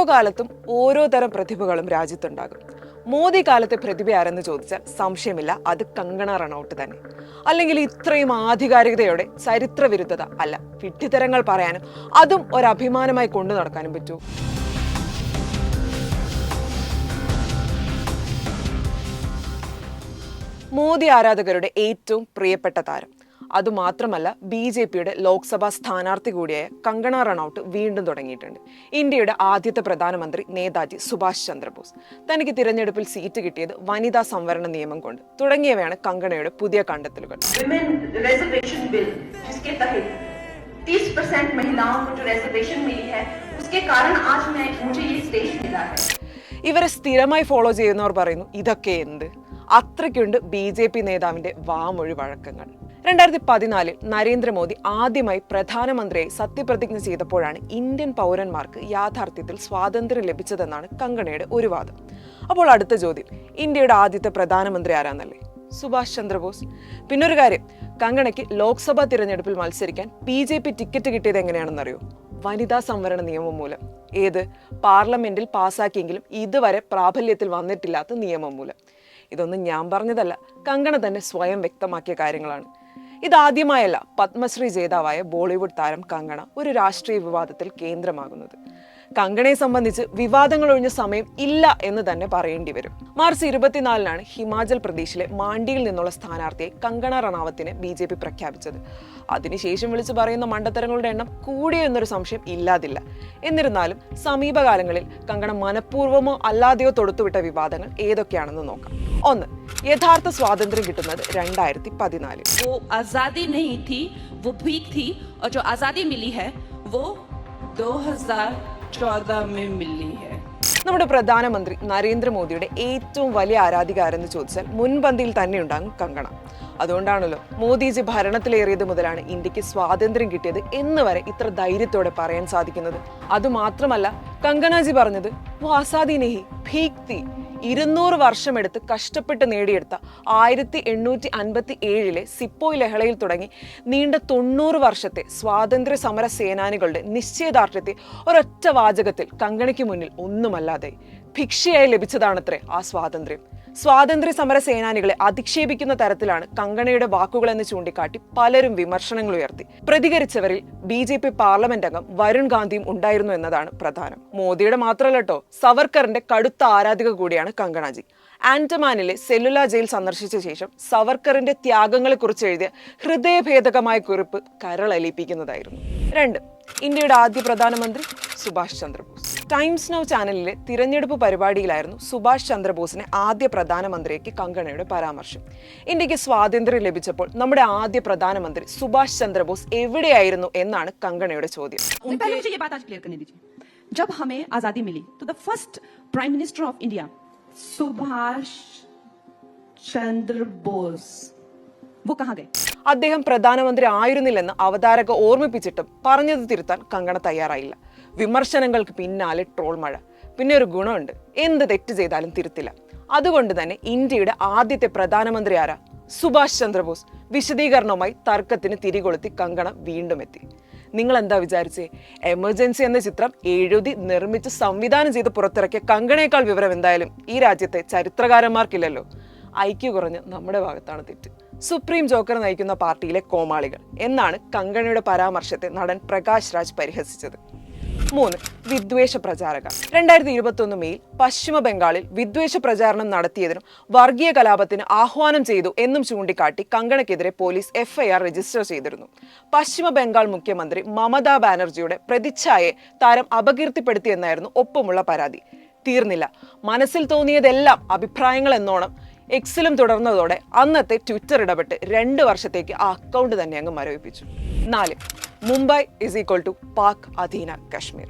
ഓരോ കാലത്തും ഓരോ തരം പ്രതിഭകളും രാജ്യത്തുണ്ടാകും. മോദി കാലത്തെ പ്രതിഭ ആരെന്ന് ചോദിച്ചാൽ സംശയമില്ല അത് കങ്കണ റണൌട്ട് തന്നെ. അല്ലെങ്കിൽ ഇത്രയും ആധികാരികതയോടെ ചരിത്ര വിരുദ്ധത അല്ല വിഡ്ഢിത്തരങ്ങൾ പറയാനും അതും ഒരു അഭിമാനമായി കൊണ്ടു നടക്കാനും പറ്റൂ. മോദി ആരാധകരുടെ ഏറ്റവും പ്രിയപ്പെട്ട താരം. അതുമാത്രമല്ല ബി ജെ പിയുടെ ലോക്സഭാ സ്ഥാനാർത്ഥി കൂടിയായ കങ്കണ റണൌട്ട് വീണ്ടും തുടങ്ങിയിട്ടുണ്ട് ഇന്ത്യയുടെ ആദ്യത്തെ പ്രധാനമന്ത്രി നേതാജി സുഭാഷ് ചന്ദ്രബോസ് തനിക്ക് തിരഞ്ഞെടുപ്പിൽ സീറ്റ് കിട്ടിയത് വനിതാ സംവരണ നിയമം കൊണ്ട് തുടങ്ങിയവയാണ് കങ്കണയുടെ പുതിയ കണ്ടെത്തലുകൾ विमेन रिजर्वेशन बिल जिसके तहत 30 परसेंट महिलाओं को जो रिजर्वेशन मिली है उसके कारण आज मैं मुझे ये स्टेज मिला है ഇവരെ സ്ഥിരമായി ഫോളോ ചെയ്യുന്നവർ പറയുന്നു ഇതൊക്കെ എന്ത് അത്രയ്ക്കുണ്ട് ബി ജെ പി നേതാവിന്റെ വാമൊഴി വഴക്കങ്ങൾ രണ്ടായിരത്തി പതിനാലിൽ നരേന്ദ്രമോദി ആദ്യമായി പ്രധാനമന്ത്രിയായി സത്യപ്രതിജ്ഞ ചെയ്തപ്പോഴാണ് ഇന്ത്യൻ പൗരന്മാർക്ക് യാഥാർത്ഥ്യത്തിൽ സ്വാതന്ത്ര്യം ലഭിച്ചതെന്നാണ് കങ്കണയുടെ ഒരു വാദം. അപ്പോൾ അടുത്ത ചോദ്യം ഇന്ത്യയുടെ ആദ്യത്തെ പ്രധാനമന്ത്രി ആരാന്നല്ലേ? സുഭാഷ് ചന്ദ്രബോസ്. പിന്നൊരു കാര്യം കങ്കണയ്ക്ക് ലോക്സഭാ തിരഞ്ഞെടുപ്പിൽ മത്സരിക്കാൻ ബി ജെ പി ടിക്കറ്റ് കിട്ടിയത് എങ്ങനെയാണെന്നറിയോ? വനിതാ സംവരണ നിയമം മൂലം. ഏത്? പാർലമെന്റിൽ പാസാക്കിയെങ്കിലും ഇതുവരെ പ്രാബല്യത്തിൽ വന്നിട്ടില്ലാത്ത നിയമം മൂലം. ഇതൊന്നും ഞാൻ പറഞ്ഞതല്ല. കങ്കണ തന്നെ സ്വയം വ്യക്തമാക്കിയ കാര്യങ്ങളാണ്. ഇതാദ്യമായല്ല പത്മശ്രീ ജേതാവായ ബോളിവുഡ് താരം കങ്കണ ഒരു രാഷ്ട്രീയ വിവാദത്തിൽ കേന്ദ്രമാകുന്നത്. കങ്കണയെ സംബന്ധിച്ച് വിവാദങ്ങൾ ഒഴിഞ്ഞ സമയം ഇല്ല എന്ന് തന്നെ പറയേണ്ടി വരും. മാർച്ച് ഇരുപത്തിനാലിനാണ് ഹിമാചൽ പ്രദേശിലെ മാണ്ടിയിൽ നിന്നുള്ള സ്ഥാനാർത്ഥിയെ കങ്കണ റണാവത്തിനെ ബി ജെ പി പ്രഖ്യാപിച്ചത്. അതിനുശേഷം വിളിച്ചു പറയുന്ന മണ്ടത്തരങ്ങളുടെ എണ്ണം കൂടിയോ എന്നൊരു സംശയം ഇല്ലാതില്ല. എന്നിരുന്നാലും സമീപകാലങ്ങളിൽ കങ്കണ മനഃപൂർവമോ അല്ലാതെയോ തൊടുത്തുവിട്ട വിവാദങ്ങൾ ഏതൊക്കെയാണെന്ന് നോക്കാം. ഒന്ന് യഥാർത്ഥ സ്വാതന്ത്ര്യം കിട്ടുന്നത് രണ്ടായിരത്തി പതിനാലിൽ वो आजादी नहीं थी वो भीख थी और जो आजादी मिली है वो 2014 में मिली है നമ്മുടെ പ്രധാനമന്ത്രി നരേന്ദ്രമോദിയുടെ ഏറ്റവും വലിയ ആരാധിക ആരെന്ന് ചോദിച്ചാൽ മുൻപന്തിയിൽ തന്നെ ഉണ്ടാകും കങ്കണ അതുകൊണ്ടാണല്ലോ മോദിജി ഭരണത്തിലേറിയത് മുതലാണ് ഇന്ത്യക്ക് സ്വാതന്ത്ര്യം കിട്ടിയത് എന്ന് വരെ ഇത്ര ധൈര്യത്തോടെ പറയാൻ സാധിക്കുന്നത് അതുമാത്രമല്ല കങ്കണാജി പറഞ്ഞത് "वो ആസാദി നെഹി ഭീക് തീ ഇരുന്നൂറ് വർഷമെടുത്ത് കഷ്ടപ്പെട്ട് നേടിയെടുത്ത ആയിരത്തി എണ്ണൂറ്റി അൻപത്തി ഏഴിലെ സിപ്പോയ് ലഹളയിൽ തുടങ്ങി നീണ്ട തൊണ്ണൂറ് വർഷത്തെ സ്വാതന്ത്ര്യ സമര സേനാനികളുടെ നിശ്ചയദാർഢ്യത്തെ ഒരൊറ്റ വാചകത്തിൽ കങ്കണയ്ക്ക് മുന്നിൽ ഒന്നുമല്ലാതെ ഭിക്ഷയായി ലഭിച്ചതാണത്രേ ആ സ്വാതന്ത്ര്യം. സ്വാതന്ത്ര്യ സമര സേനാനികളെ അധിക്ഷേപിക്കുന്ന തരത്തിലാണ് കങ്കണയുടെ വാക്കുകളെന്ന് ചൂണ്ടിക്കാട്ടി പലരും വിമർശനങ്ങൾ ഉയർത്തി. പ്രതികരിച്ചവരിൽ ബി ജെ പി പാർലമെന്റ് അംഗം വരുൺ ഗാന്ധിയും ഉണ്ടായിരുന്നു എന്നതാണ് പ്രധാനം. മോദിയുടെ മാത്രമല്ല കേട്ടോ സവർക്കറിന്റെ കടുത്ത ആരാധിക കൂടിയാണ് കങ്കണാജി. ആൻഡമാനിലെ സെല്ലുല ജയിൽ സന്ദർശിച്ച ശേഷം സവർക്കറിന്റെ ത്യാഗങ്ങളെക്കുറിച്ച് എഴുതിയ ഹൃദയഭേദകമായ കുറിപ്പ് കരളലിപ്പിക്കുന്നതായിരുന്നു. രണ്ട് ഇന്ത്യയുടെ ആദ്യ പ്രധാനമന്ത്രി സുഭാഷ് ചന്ദ്രബോസ് ടൈംസ് നൗ ചാനലിലെ തിരഞ്ഞെടുപ്പ് പരിപാടിയിലായിരുന്നു സുഭാഷ് ചന്ദ്രബോസിനെ ആദ്യ പ്രധാനമന്ത്രിയേക്ക് കങ്കണയുടെ പരാമർശം ഇന്ത്യക്ക് സ്വാതന്ത്ര്യം ലഭിച്ചപ്പോൾ നമ്മുടെ ആദ്യ പ്രധാനമന്ത്രി സുഭാഷ് ചന്ദ്രബോസ് എവിടെയായിരുന്നു എന്നാണ് കങ്കണയുടെ ചോദ്യം सबसे पहले मुझे ये बात आज क्लियर करने दीजिए जब हमें आजादी मिली तो the first prime minister of India Subhash Chandra Bose वो कहाँ गए അദ്ദേഹം പ്രധാനമന്ത്രി ആയിരുന്നില്ലെന്ന് അവതാരക ഓർമ്മിപ്പിച്ചിട്ടും പറഞ്ഞത് തിരുത്താൻ കങ്കണ തയ്യാറായില്ല. വിമർശനങ്ങൾക്ക് പിന്നാലെ ട്രോൾ മഴ. പിന്നെ ഒരു ഗുണമുണ്ട്. എന്ത് തെറ്റ് ചെയ്താലും തിരുത്തില്ല. അതുകൊണ്ട് തന്നെ ഇന്ത്യയുടെ ആദ്യത്തെ പ്രധാനമന്ത്രി ആരാ? സുഭാഷ് ചന്ദ്രബോസ്. വിശദീകരണവുമായി തർക്കത്തിന് തിരികൊളുത്തി കങ്കണ വീണ്ടും എത്തി. നിങ്ങൾ എന്താ വിചാരിച്ചേ? എമർജൻസി എന്ന ചിത്രം എഴുതി നിർമ്മിച്ച് സംവിധാനം ചെയ്ത് പുറത്തിറക്കിയ കങ്കണേക്കാൾ വിവരം എന്തായാലും ഈ രാജ്യത്തെ ചരിത്രകാരന്മാർക്കില്ലല്ലോ. ഐക്യ കുറഞ്ഞ് നമ്മുടെ ഭാഗത്താണ് തെറ്റ്. സുപ്രീം ജോക്കർ നയിക്കുന്ന പാർട്ടിയിലെ കോമാളികൾ എന്നാണ് കങ്കണയുടെ പരാമർശത്തെ നടൻ പ്രകാശ് രാജ് പരിഹസിച്ചത്. മൂന്ന് വിദ്വേഷ പ്രചാരക രണ്ടായിരത്തി ഇരുപത്തി ഒന്ന് മെയിൽ പശ്ചിമ ബംഗാളിൽ വിദ്വേഷ പ്രചാരണം നടത്തിയതിനും വർഗീയ കലാപത്തിന് ആഹ്വാനം ചെയ്തു എന്നും ചൂണ്ടിക്കാട്ടി കങ്കണയ്ക്കെതിരെ പോലീസ് എഫ്ഐആർ രജിസ്റ്റർ ചെയ്തിരുന്നു. പശ്ചിമ ബംഗാൾ മുഖ്യമന്ത്രി മമതാ ബാനർജിയുടെ പ്രതിച്ഛായെ താരം അപകീർത്തിപ്പെടുത്തിയെന്നായിരുന്നു ഒപ്പമുള്ള പരാതി. തീർന്നില്ല. മനസ്സിൽ തോന്നിയതെല്ലാം അഭിപ്രായങ്ങൾ എന്നോണം എക്സിലും തുടർന്നതോടെ അന്നത്തെ ട്വിറ്റർ ഇടപെട്ട് രണ്ട് വർഷത്തേക്ക് ആ അക്കൗണ്ട് തന്നെ അങ്ങ് മരവിപ്പിച്ചു. നാല്. Mumbai is equal to Pak അധീന കശ്മീർ.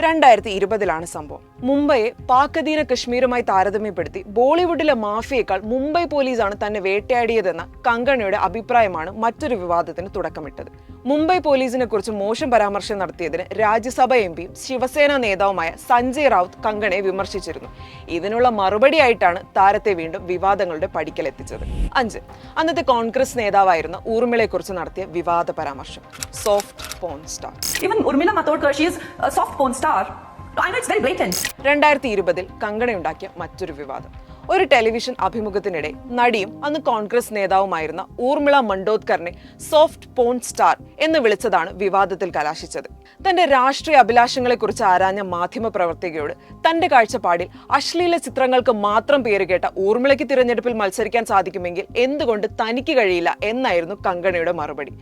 രണ്ടായിരത്തി ഇരുപതിലാണ് സംഭവം. മുംബൈയെ പാക് അധീന കശ്മീരുമായി താരതമ്യപ്പെടുത്തി ബോളിവുഡിലെ മാഫിയേക്കാൾ മുംബൈ പോലീസാണ് തന്നെ വേട്ടയാടിയതെന്ന കങ്കണയുടെ അഭിപ്രായമാണ് മറ്റൊരു വിവാദത്തിന് തുടക്കമിട്ടത്. മുംബൈ പോലീസിനെ കുറിച്ച് മോശം പരാമർശം നടത്തിയതിന് രാജ്യസഭ എം പിയും ശിവസേന നേതാവുമായ സഞ്ജയ് റാവത്ത് കങ്കണയെ വിമർശിച്ചിരുന്നു. ഇതിനുള്ള മറുപടിയായിട്ടാണ് താരത്തെ വീണ്ടും വിവാദങ്ങളുടെ പടിക്കലെത്തിച്ചത്. അഞ്ച്. അന്നത്തെ കോൺഗ്രസ് നേതാവായിരുന്ന ഊർമിളയെക്കുറിച്ച് നടത്തിയ വിവാദ പരാമർശം. Soft porn star. Even Urmila Matodkar, she is a soft porn star. I know it's very blatant. രണ്ടായിരത്തി ഇരുപതിൽ കങ്കണയുണ്ടാക്കിയ മറ്റൊരു വിവാദം ഒരു ടെലിവിഷൻ അഭിമുഖത്തിനിടെ നടിയും അന്ന് കോൺഗ്രസ് നേതാവുമായിരുന്ന ഊർമിള മണ്ടോദ്കറിനെ സോഫ്റ്റ് പോൺ സ്റ്റാർ എന്ന് വിളിച്ചതാണ് വിവാദത്തിൽ കലാശിച്ചത്. തന്റെ രാഷ്ട്രീയ അഭിലാഷങ്ങളെക്കുറിച്ച് ആരാഞ്ഞ മാധ്യമ പ്രവർത്തകയോട് തന്റെ കാഴ്ചപ്പാടിൽ അശ്ലീല ചിത്രങ്ങൾക്ക് മാത്രം പേരുകേട്ട ഊർമിളയ്ക്ക് തിരഞ്ഞെടുപ്പിൽ മത്സരിക്കാൻ സാധിക്കുമെങ്കിൽ എന്തുകൊണ്ട് തനിക്ക് കഴിയില്ല എന്നായിരുന്നു കങ്കണയുടെ മറുപടി.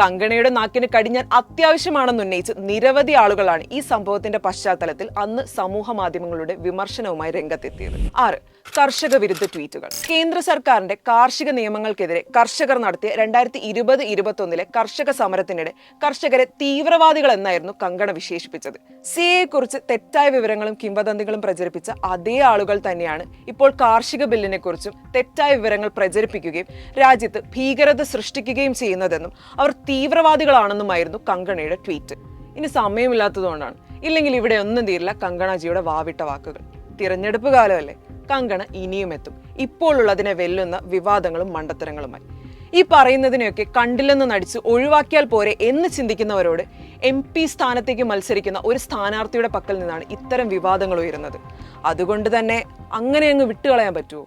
കങ്കണയുടെ നാക്കിന് കടിഞ്ഞാൻ അത്യാവശ്യമാണെന്ന് ഉന്നയിച്ച് നിരവധി ആളുകളാണ് ഈ സംഭവത്തിന്റെ പശ്ചാത്തലത്തിൽ അന്ന് സമൂഹ മാധ്യമങ്ങളുടെ വിമർശനവുമായി രംഗത്തെത്തിയത്. ആറ് കർഷക വിരുദ്ധ ട്വീറ്റുകൾ. കേന്ദ്ര സർക്കാരിന്റെ കാർഷിക നിയമങ്ങൾക്കെതിരെ കർഷകർ നടത്തിയ രണ്ടായിരത്തി ഇരുപത് ഇരുപത്തൊന്നിലെ കർഷക സമരത്തിനിടെ കർഷകരെ തീവ്രവാദികൾ എന്നായിരുന്നു കങ്കണ വിശേഷിപ്പിച്ചത്. സി കുറിച്ച് തെറ്റായ വിവരങ്ങളും കിംവദന്തികളും പ്രചരിപ്പിച്ച അതേ ആളുകൾ തന്നെയാണ് ഇപ്പോൾ കാർഷിക ബില്ലിനെ കുറിച്ചും തെറ്റായ വിവരങ്ങൾ പ്രചരിപ്പിക്കുകയും രാജ്യത്ത് ഭീകരത സൃഷ്ടിക്കുകയും ചെയ്യുന്നതെന്നും അവർ തീവ്രവാദികളാണെന്നുമായിരുന്നു കങ്കണയുടെ ട്വീറ്റ്. ഇനി സമയമില്ലാത്തതുകൊണ്ടാണ്. ഇല്ലെങ്കിൽ ഇവിടെ ഒന്നും തീരില്ല കങ്കണജിയുടെ വാവിട്ട വാക്കുകൾ. തിരഞ്ഞെടുപ്പ് കാലമല്ലേ? കങ്കണ ഇനിയും എത്തും. ഇപ്പോൾ ഉള്ളതിനെ വെല്ലുന്ന വിവാദങ്ങളും മണ്ടത്തരങ്ങളുമായി. ഈ പറയുന്നതിനെയൊക്കെ കണ്ടില്ലെന്ന് നടിച്ച് ഒഴിവാക്കിയാൽ പോരെ എന്ന് ചിന്തിക്കുന്നവരോട് എം പി സ്ഥാനത്തേക്ക് മത്സരിക്കുന്ന ഒരു സ്ഥാനാർത്ഥിയുടെ പക്കൽ നിന്നാണ് ഇത്തരം വിവാദങ്ങൾ ഉയരുന്നത്. അതുകൊണ്ട് തന്നെ അങ്ങനെ അങ്ങ് വിട്ടുകളയാൻ പറ്റുമോ?